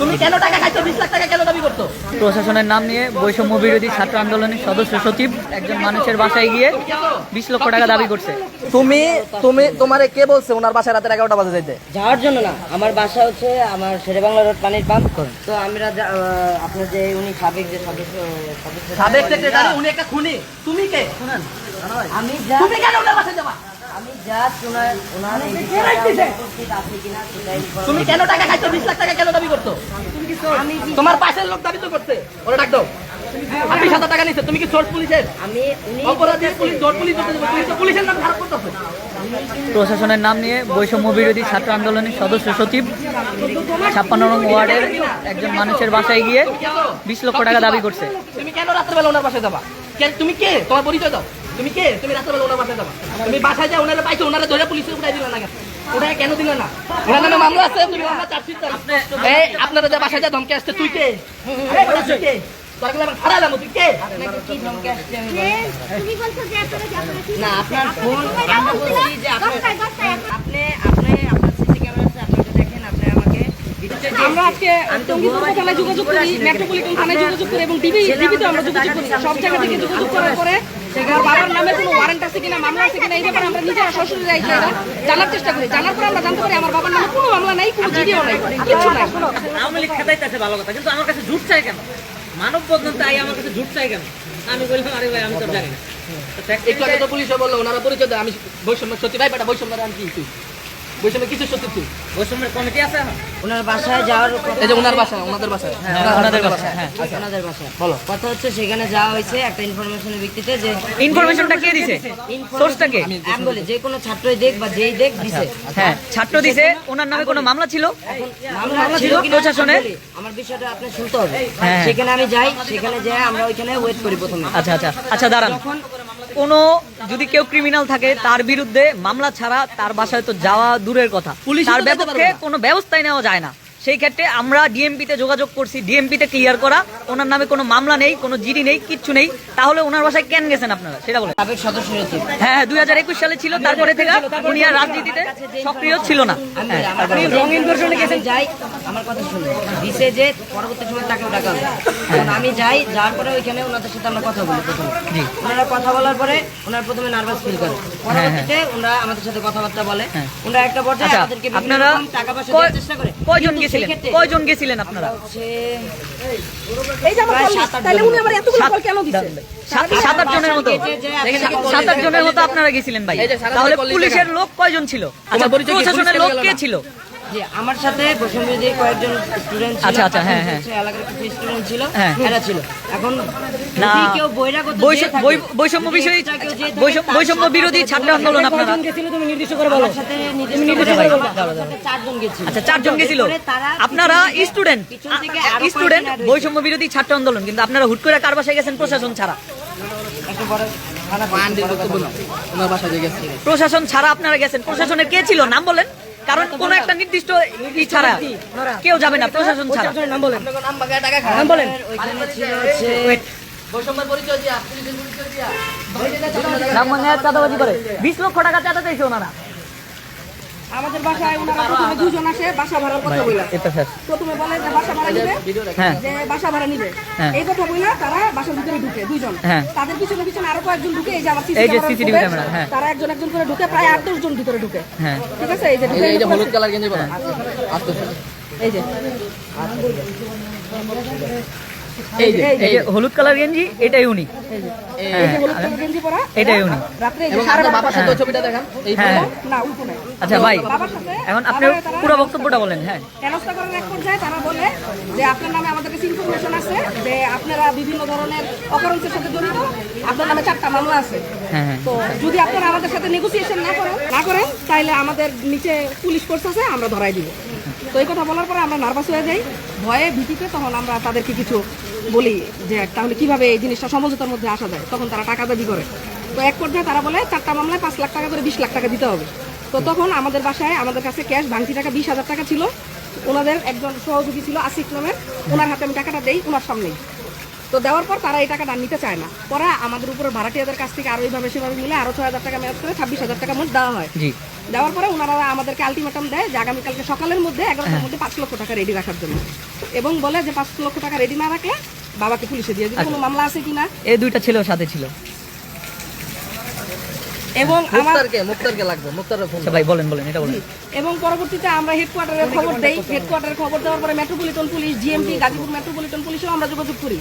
তুমি কেন টাকা খাইছো? বিশ লাখ টাকা কেন দাবি করতো প্রশাসনের নাম নিয়ে বৈষম্য বিরোধী ছাত্র আন্দোলনের সদস্য সচিব একজন মানুষের বাসায় গিয়ে বিশ লক্ষ টাকা দাবি করছে। তুমি তুমি তোমারে কে বলছে ওনার বাসায় রাতের এগারোটা বাজে যাইতে? যাওয়ার জন্য না আমার বাসা হচ্ছে আমার শেরেবাংলা রোড পানির পাম্প। তো আমরা যা- আপনার যে উনি সাবেক যে সদস্য সদস্য সাবেক সেক্রেটারি উনি একটা খুনি। তুমি কে? শুনেন। আমি যা তুমি কেন ওনার বাসায় যাবা? আমি ওনার ওনার কিনা সেটাই তুমি কেন টাকা খাইছো? বিশ লাখ টাকা কেন দাবি করতো আমি কি তোমার পাশের লোক দাবি তো করছে। ওরা ডাক দাও। হাজার টাকা নিচ্ছে তুমি কি সোর্স পুলিশের? আমি উনি অপরাধী পুলিশ জোর পুলিশ পুলিশের নাম খারাপ করতেছো। প্রশাসনের নাম নিয়ে বৈষম্য বিরোধী ছাত্র আন্দোলনের সদস্য সচিব ছাপ্পান্ন নং ওয়ার্ডের একজন মানুষের বাসায় গিয়ে বিশ লক্ষ টাকা দাবি করছে। তুমি কেন রাত্রেবেলা ওনার বাসায় যাবা? তুমি কে? তোমার পরিচয় দাও। তুমি কে? তুমি রাত্রেবেলা ওনার বাসায় যাবা। তুমি বাসায় যা ওনারা পাইছো ওনারা ধরে পুলিশের উঠাই দিলে না ওটা কেন দিলে না? ওনার নামে মামলা আছে তুমি মামলা চার্জশিট এই আপনারা যে বাসায় যা ধমকে আসছে তুই কে? তুই আপনাকে বলছো। যে আপনারা যে আপনারা কি- না আপনার ফোন আমরা বলছি যে আপনার দশটায়, দশটায় আপনারা- আপনি আপনি আপনার সিসি ক্যামেরা আছে আপনি দেখেন আপনি আমাকে আমরা আজকে থানায় যোগাযোগ করি মেট্রোপলিটন থানায় যোগাযোগ করি এবং ডিবি ছেলে ডিবিতে আমরা যোগাযোগ করি সব জায়গা থেকে যোগাযোগ করার পরে আমার বাবার নামে কোনো ওয়ারেন্ট আছে কিনা মামলা আছে কিনা এই ব্যাপারে আমরা নিজেরা সরাসরি যাই জানার চেষ্টা করি। জানার পরে আমরা জানতে পারি আমার বাবার নামে কোনো মামলা নাই কোনো জিডিও নাই কিছু নাই। আওয়ামী লীগ খেদাইতেছে ভালো কথা কিন্তু আমার কাছে ঝুট চাই কেন? মানব বন্ধন তাই আমার কাছে ঝুট চাই কেন? আমি বললাম আরে ভাই আমি তো জানি না। একটু আগে তো পুলিশে বলল ওনারা পরিচয় দেয় আমি বৈষম্য সত্যি ভাই বেটা বৈষম্য আমি কি বৈষম্য কিছু সত্যি তুই? বৈষম্যের কমিটি আছে ওনার বাসায় যাওয়ার এই যে ওনার বাসা ওনাদের বাসায়। ওনাদের বাসায় হ্যাঁ ওনাদের বাসায়। বলো। কথা হচ্ছে সেখানে যাওয়া হয়েছে একটা ইনফরমেশনের ভিত্তিতে যে ইনফরমেশনটা কে দিছে? সোর্সটা কে? আমি বলি যে কোনো ছাত্রই দেখ বা যেই দেখ দিছে। হ্যাঁ ছাত্র দিছে ওনার নামে কোনো মামলা ছিল? মামলা মামলা ছিল বলি, আমার বিষয়টা আপনি শুনতে হবে। হ্যাঁ। সেখানে আমি যাই সেখানে যাই আমরা ওইখানে ওয়েট করি প্রথমে। আচ্ছা আচ্ছা আচ্ছা দাঁড়ান। কোনো যদি কেউ ক্রিমিনাল থাকে তার বিরুদ্ধে মামলা ছাড়া তার বাসায় তো যাওয়া দূরের কথা। পুলিশ তার বিপক্ষে কোনো ব্যবস্থাই নেওয়া যায় না। সেই ক্ষেত্রে আমরা ডিএমপিতে যোগাযোগ করছি ডিএমপিতে ক্লিয়ার করা। ওনার নামে কোনো মামলা নেই কোনো জিডি নেই কিচ্ছু নেই। তাহলে ওনার বাসায় কেন গেছেন আপনারা? সেটা বলেন। সাবেক সদস্য হ্যাঁ হ্যাঁ দুই হাজার একুশ সালে ছিল। তারপরে থেকে উনি আর রাজনীতিতে সক্রিয় ছিল না। হ্যাঁ যাই আমার কথা শুনুন। দিছে যে পরবর্তী সময় তাকেও ডাকা হবে। আমি যাই যাওয়ার পরে ওইখানে ওনাদের সাথে আমরা কথা বলি প্রথমে। ওনারা কথা বলার পরে ওনারা প্রথমে নার্ভাস ফিল করে। পরবর্তীতে ওনারা আমাদের সাথে কথাবার্তা বলে। হ্যাঁ। ওনারা একটা পর্যায়ে আচ্ছা আমাদেরকে আপনারা টাকা পয়সা দেওয়ার চেষ্টা করে। কয়জন কিন্তু গেছিলেন? কয়জন গেছিলেন আপনারা? এই যে সাত আট তাহলে উনি আমার এতগুলো কল কেন দিচ্ছে সাত সাত আট জনের মতো। সাত আট জনের মতো আপনারা গেছিলেন ভাই। তাহলে পুলিশের লোক কয়জন ছিল? আচ্ছা পরিচয় প্রশাসনের লোক কে ছিল? আমার সাথে কয়েকজন স্টুডেন্ট ছিল আচ্ছা, আচ্ছা, হ্যাঁ, হ্যাঁ। এলাকার কিছু স্টুডেন্ট ছিল হ্যাঁ। এরা ছিল। এখন না, কেউ বৈষম্য বিষয়ী বৈষম্য- বিরোধী ছাত্র আন্দোলন হয়। আপনারা তুমি নির্দিষ্ট করে বলো। সাথে নির্দিষ্ট করে বলো চারজন গেছিল। আচ্ছা চারজন গেছিল। আপনারা স্টুডেন্ট স্টুডেন্ট। বৈষম্য বিরোধী ছাত্র আন্দোলন কিন্তু আপনারা হুট করে কার বাসায় গেছেন? প্রশাসন ছাড়া। প্রশাসন ছাড়া আপনারা গেছেন। প্রশাসনের কে ছিল? নাম বলেন। কারণ কোন একটা নির্দিষ্ট ই ছাড়া কেউ যাবে না প্রশাসন ছাড়া। নাম বলেন। নাম বলেন। মানে বিশ লক্ষ টাকা চাঁদা চাইছে ওনারা। আমাদের বাসায় ওনারা প্রথমে দুজন আসে বাসা ভাড়ার কথা বলে এটা স্যার। প্রথমে বলে যে বাসা ভাড়া নিবে হ্যাঁ। যে বাসা ভাড়া নিবে। হ্যাঁ। এই কথা বলে তারা বাসার ভিতরে ঢুকে দুইজন। হ্যাঁ। তাদের পিছনে পিছনে আরও কয়েকজন ঢুকে এই যে আমার এই যে CCTV CCTV ক্যামেরা, হ্যাঁ। তারা একজন একজন করে ঢুকে প্রায় আট দশ জন ভিতরে ঢুকে। হ্যাঁ। ঠিক আছে? এই যে এই ঢুকে যে- এই যে হলুদ কালার গেঞ্জি পরা আস্তে আস্তে এই যে। এই যে এই যে হলুদ কালার গেঞ্জি এটাই উনি। এই যে হলুদ কালার গেঞ্জি পরা এটাই উনি। আপনার হ্যাঁ। আচ্ছা ভাই এখন আপনি বাবারে তারা পুরো বক্তব্যটা বলেন হ্যাঁ। তারা বলে যে আপনার নামে আমাদের কাছে ইনফরমেশন আছে যে আপনারা বিভিন্ন ধরনের অকারেন্সের সাথে জড়িত। আপনার নামে চারটা মামলা আছে। হ্যাঁ হ্যাঁ। তো যদি আপনারা আমাদের সাথে নেগোসিয়েশন না করেন না করেন তাহলে আমাদের নিচে পুলিশ ফোর্স আছে আমরা ধরাই দিব। তো এই কথা বলার পরে আমরা নার্ভাস হয়ে যাই। ভয়ে ভীতিতে তখন আমরা তাদেরকে কিছু বলি যে তাহলে কীভাবে এই জিনিসটা সমঝোতার মধ্যে আসা যায়? তখন তারা টাকা দাবি করে। তো এক পর্যায়ে তারা বলে চারটা মামলায় পাঁচ লাখ টাকা করে বিশ লাখ টাকা দিতে হবে। তো তখন আমাদের বাসায় আমাদের কাছে ক্যাশ ভাঙতি টাকা বিশ হাজার টাকা ছিল। ওনাদের একজন সহযোগী ছিল আসিফ নামের। ওনার হাতে আমি টাকাটা দেই ওনার সামনেই। তো দেওয়ার পর তারা এই টাকাটা নিতে চায় না। পরে আমাদের উপরে ভাড়াটিয়াদের কাছ থেকে আরও এইভাবে সেভাবে মিলে আরও ছয় হাজার টাকা ম্যাচ করে ছাব্বিশ হাজার টাকা মোট দেওয়া হয়। দেওয়ার পরে ওনারা আমাদেরকে আলটিমেটাম দেয় যে আগামীকালকে সকালের মধ্যে এগারোটার মধ্যে পাঁচ লক্ষ টাকা রেডি রাখার জন্য। এবং বলে যে পাঁচ লক্ষ টাকা রেডি না রাখলে বাবাকে পুলিশে দিয়ে দিবে কোনো মামলা আছে কিনা এই দুইটা ছেলেও সাথে ছিল। এবং আমার মুক্তারকে মুক্তারকে লাগবে মুক্তারের ফোন আচ্ছা ভাই বলেন বলেন এটা বলেন। এবং পরবর্তীতে আমরা হেডকোয়ার্টারের খবর দেই হেডকোয়ার্টারের খবর দেওয়ার পরে metropolitan police GMP Gazipur metropolitan পুলিশেও আমরা যোগাযোগ করি।